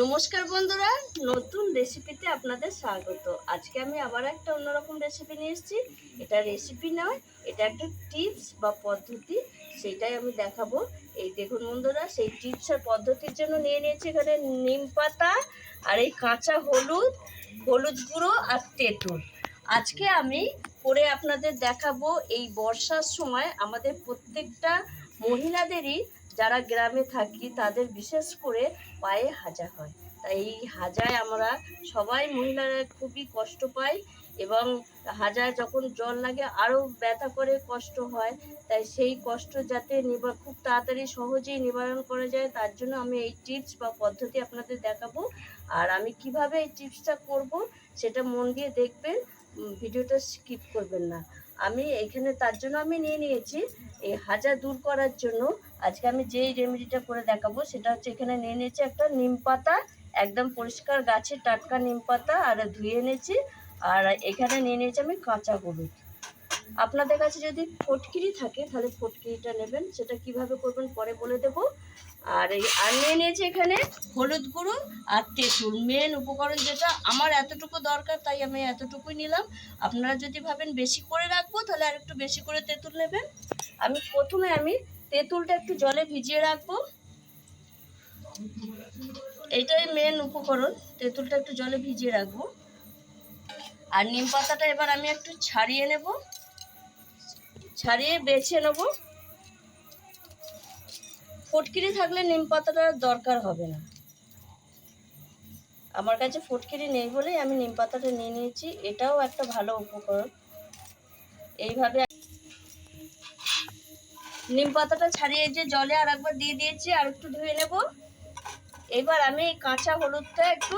নমস্কার বন্ধুরা, নতুন রেসিপিতে আপনাদের স্বাগত। আজকে আমি আবার একটা অন্যরকম রেসিপি নিয়ে এসেছি। এটা রেসিপি নয়, এটা একটা টিপস বা পদ্ধতি সেটাই আমি দেখাবো। এই দেখুন বন্ধুরা, সেই টিপস আর পদ্ধতির জন্য নিয়ে নিয়েছি এখানে নিম পাতা আর এই কাঁচা হলুদ হলুদ গুঁড়ো আর তেঁতুল। আজকে আমি করে আপনাদের দেখাবো এই বর্ষার সময় আমাদের প্রত্যেকটা মহিলাদেরই যারা গ্রামে থাকি, তাদের বিশেষ করে পায়ে হাজা হয়। তাই এই হাজায় আমরা সবাই মহিলারা খুবই কষ্ট পাই এবং হাজায় যখন জল লাগে আরও ব্যথা করে, কষ্ট হয়। তাই সেই কষ্ট যাতে নিবা, খুব তাড়াতাড়ি সহজেই নিবারণ করা যায়, তার জন্য আমি এই টিপস বা পদ্ধতি আপনাদের দেখাবো। আর আমি কীভাবে এই টিপসটা করব সেটা মন দিয়ে দেখবেন ভিডিওটা স্কিপ করবেন না। আমি এখানে তার জন্য আমি নিয়ে নিয়েছি। এই হাজা দূর করার জন্য আজকে আমি যেই রেমেডিটা করে দেখাবো, সেটা হচ্ছে এখানে নিয়ে নিয়েছি একটা নিম পাতা, একদম পরিষ্কার গাছের টাটকা নিম পাতা, আর ধুয়ে এনেছি, আর এখানে নিয়ে নিয়েছি আমি কাঁচা হলুদ। আপনাদের কাছে যদি ফটকিরি থাকে, তাহলে ফটকিরিটা নেবেন, সেটা কীভাবে করবেন পরে বলে দেবো। আর এই আর নিয়ে নিয়েছি এখানে হলুদ গুঁড়ো আর তেঁতুল। মেন উপকরণ যেটা আমার এতটুকু দরকার, তাই আমি এতটুকুই নিলাম। আপনারা যদি ভাবেন বেশি করে রাখব, তাহলে আর একটু বেশি করে তেঁতুল নেবেন। আমি প্রথমে আমি তেঁতুলটা একটু জলে ভিজিয়ে রাখব। এইটাই মেন উপকরণ, তেঁতুলটা একটু জলে ভিজিয়ে রাখব। আর নিম পাতাটা এবার আমি একটু ছাড়িয়ে নেব। ছাড়িয়ে বেছে নেব। ফটকিরি থাকলে নিম পাতাটার দরকার হবে না। আমার কাছে ফটকিরি নেই বলেই আমি নিম পাতাটা নিয়ে নিয়েছি। এটাও একটা ভালো উপকরণ। এইভাবে নিম পাতাটা ছাড়িয়ে যে জলে আর একবার দিয়ে দিয়েছি, আর একটু ধুয়ে নেব। এবার আমি এই কাঁচা হলুদটা একটু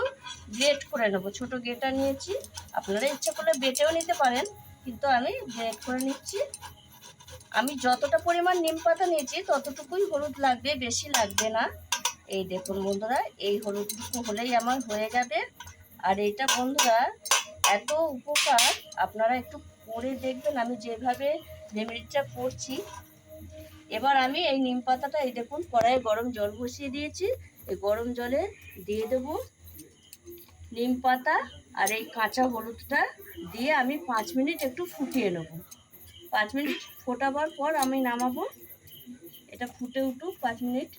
গ্রেট করে নেব। ছোট গ্রেটার নিয়েছি। আপনারা ইচ্ছা করলে বেটেও নিতে পারেন, কিন্তু আমি গ্রেট করে নিচ্ছি। আমি যতটা পরিমাণ নিম পাতা নিয়েছি, ততটুকুই হলুদ লাগবে, বেশি লাগবে না। এই দেখুন বন্ধুরা, এই হলুদটুকু হলেই আমার হয়ে যাবে। আর এইটা বন্ধুরা, এত উপকার, আপনারা একটু করে দেখবেন। আমি যেভাবে রেমেডিটা করছি এবার আমি এই নিম পাতাটা এই দেখুন, কড়াইয়ে গরম জল বসিয়ে দিয়েছি। এই গরম জলে দিয়ে দেব নিম পাতা আর এই কাঁচা হলুদটা দিয়ে আমি পাঁচ মিনিট একটু ফুটিয়ে নেব। পাঁচ মিনিট ফোটাবার পর আমি নামাবো। এটা ফুটে উঠুক পাঁচ মিনিট।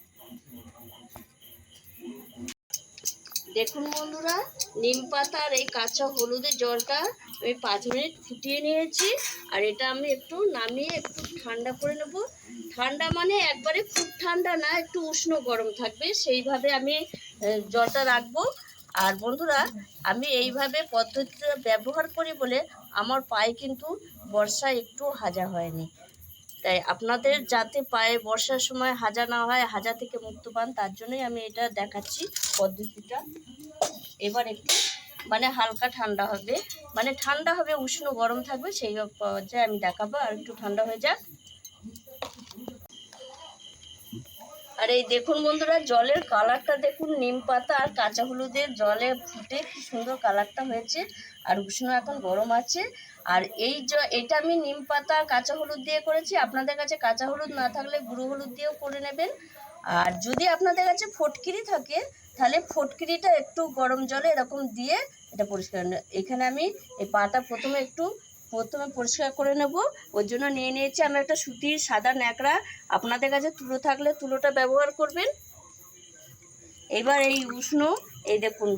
দেখুন বন্ধুরা, নিম পাতা আর এই কাঁচা হলুদের জলটা আমি পাঁচ মিনিট ফুটিয়ে নিয়েছি। আর এটা আমি একটু নামিয়ে একটু ঠান্ডা করে নেব। ঠান্ডা মানে একবারে খুব ঠান্ডা না, একটু উষ্ণ গরম থাকবে, সেইভাবে আমি জলটা রাখব। আর বন্ধুরা, আমি এইভাবে পদ্ধতিটা ব্যবহার করি বলে আমার পায়ে কিন্তু বর্ষায় একটু হাজা হয়নি। তাই আপনাদের যাতে পায়ে বর্ষার সময় হাজা না হয়, হাজা থেকে মুক্ত পান, তার জন্যই আমি এটা দেখাচ্ছি পদ্ধতিটা। এবার একটু মানে হালকা ঠান্ডা হবে মানে ঠান্ডা হবে, উষ্ণ গরম থাকবে, সেই পর্যায়ে আমি দেখাবো, আর একটু ঠান্ডা হয়ে যাক। আর এই দেখুন বন্ধুরা, জলের কালারটা দেখুন, নিম পাতা আর কাঁচা হলুদের জলে ফুটে কি সুন্দর কালারটা হয়েছে। আর উষ্ণ এখন গরম আছে। আর এই জ, এটা আমি নিম পাতা, কাঁচা হলুদ দিয়ে করেছি। আপনাদের কাছে কাঁচা হলুদ না থাকলে গুঁড়ো হলুদ দিয়েও করে নেবেন। আর যদি আপনাদের কাছে ফটকিরি থাকে, তাহলে ফটকিরিটা একটু গরম জলে এরকম দিয়ে এটা পরিষ্কার এখানে আমি এই পাটা প্রথমে একটু প্রথমে পরিষ্কার করে নেব। ওর জন্য নিয়ে নিয়েছি আমি একটা সুতির সাদা ন্যাকড়া। আপনাদের কাছে তুলো থাকলে তুলোটা ব্যবহার করবেন। এবার এই উষ্ণ, এই দেখুন,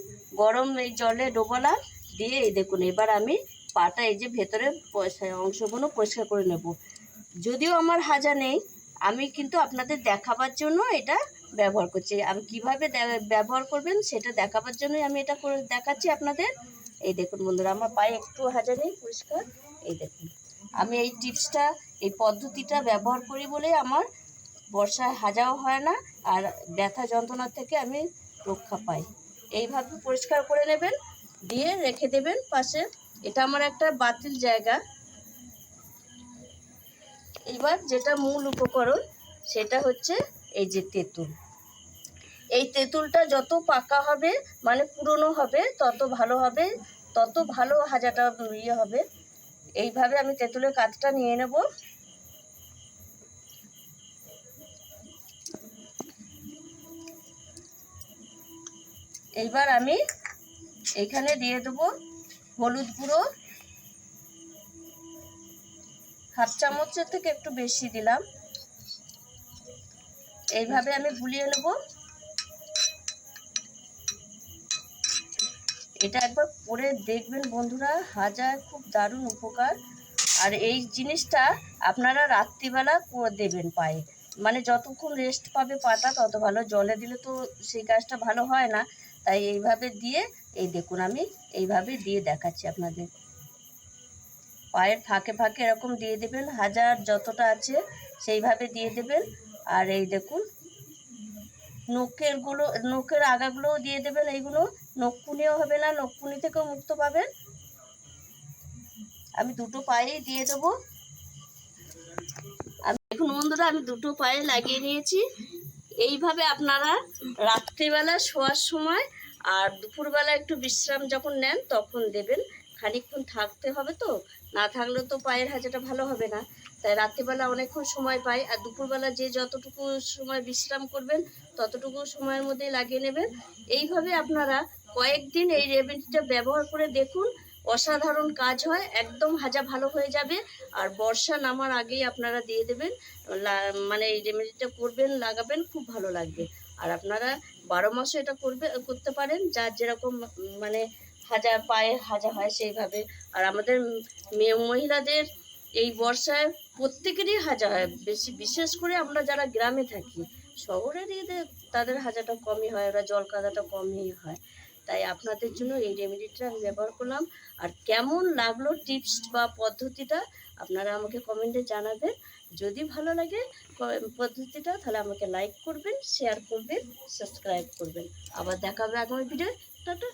গরম এই জলে ডোবালাম দিয়ে এই দেখুন, এবার আমি পাটা এই যে ভেতরে অংশগুলো পরিষ্কার করে নেব। যদিও আমার হাজা নেই, আমি কিন্তু আপনাদের দেখাবার জন্য এটা ব্যবহার করছি। আমি কীভাবে ব্যবহার করবেন সেটা দেখাবার জন্যই আমি এটা করে দেখাচ্ছি আপনাদের। এই দেখুন বন্ধুরা, আমার পায়ে একটু হাজা নেই, পরিষ্কার। এই দেখুন। আমি এই টিপসটা, এই পদ্ধতিটা ব্যবহার করি বলে আমার বর্ষায় হাজাও হয় না, আর ব্যথা যন্ত্রণা থেকে আমি রক্ষা পাই। এইভাবে পরিষ্কার করে নেবেন, দিয়ে রেখে দেবেন পাশে। এটা আমার একটা বাতিল জায়গা। এবার যেটা মূল উপকরণ, সেটা হচ্ছে এই যে তেঁতুল। এই তেঁতুলটা যত পাকা হবে মানে পুরনো হবে, তত ভালো হবে, তত ভালো হাজাটা ইয়ে হবে। এইভাবে আমি তেঁতুলের কাঠটা নিয়ে নেব। এইবার আমি এখানে দিয়ে দেবো হলুদ গুঁড়ো। হাফ চামচের থেকে একটু বেশি দিলাম। এইভাবে আমি গুলিয়ে নেব। এটা একবার করে দেখবেন বন্ধুরা, হাজার খুব দারুণ উপকার। আর এই জিনিসটা আপনারা রাত্রিবেলা দেবেন পায়ে। মানে যতক্ষণ রেস্ট পাবে পাতা তত ভালো। জলে দিলে তো সেই কাজটা ভালো হয় না। তাই এইভাবে দিয়ে, এই দেখুন আমি এইভাবে দিয়ে দেখাচ্ছি আপনাদের। পায়ের ফাঁকে ফাঁকে এরকম দিয়ে দেবেন। হাজার যতটা আছে সেইভাবে দিয়ে দেবেন। আর এই দেখুন নখেরগুলো, নখের আগাগুলোও দিয়ে দেবেন এইগুলো। নখকুনিও হবে না নখকুনি থেকেও মুক্ত পাবেন। আমি দুটো পায়েই দিয়ে দেবো। দেখুন বন্ধুরা, আমি দুটো পায়ে লাগিয়ে নিয়েছি। এইভাবে আপনারা রাত্রিবেলা শোয়ার সময় আর দুপুরবেলা একটু বিশ্রাম যখন নেন তখন দেবেন। খানিকক্ষণ থাকতে হবে তো, না থাকলে তো পায়ের হাজাটা ভালো হবে না। তাই রাত্রিবেলা অনেকক্ষণ সময় পাই আর দুপুরবেলা যে যতটুকু সময় বিশ্রাম করবেন, ততটুকু সময়ের মধ্যে লাগিয়ে নেবেন। এইভাবে আপনারা কয়েকদিন এই রেমেডিটা ব্যবহার করে দেখুন, অসাধারণ কাজ হয়, একদম হাজা ভালো হয়ে যাবে। আর বর্ষা নামার আগেই আপনারা দিয়ে দেবেন মানে এই রেমেডিটা করবেন, লাগাবেন, খুব ভালো লাগবে। আর আপনারা বারো মাসে এটা করবে, করতে পারেন যার যেরকম মানে হাজা পায়ে হাজা হয় সেইভাবে। আর আমাদের মেয়ে মহিলাদের এই বর্ষায় প্রত্যেকেরই হাজা হয়। বেশি বিশেষ করে আমরা যারা গ্রামে থাকি, শহরের এদের তাদের হাজাটা কমই হয়, ওরা জল কাদাটা কমই হয়। তাই আপনাদের জন্য এই রেমেডিটা আমি ব্যবহার করলাম। আর কেমন লাগল টিপস বা পদ্ধতিটা, আপনারা আমাকে কমেন্টে জানাবেন। যদি ভালো লাগে পদ্ধতিটা, তাহলে আমাকে লাইক করবেন শেয়ার করবেন সাবস্ক্রাইব করবেন। আবার দেখা হবে আগামী ভিডিও টাটা।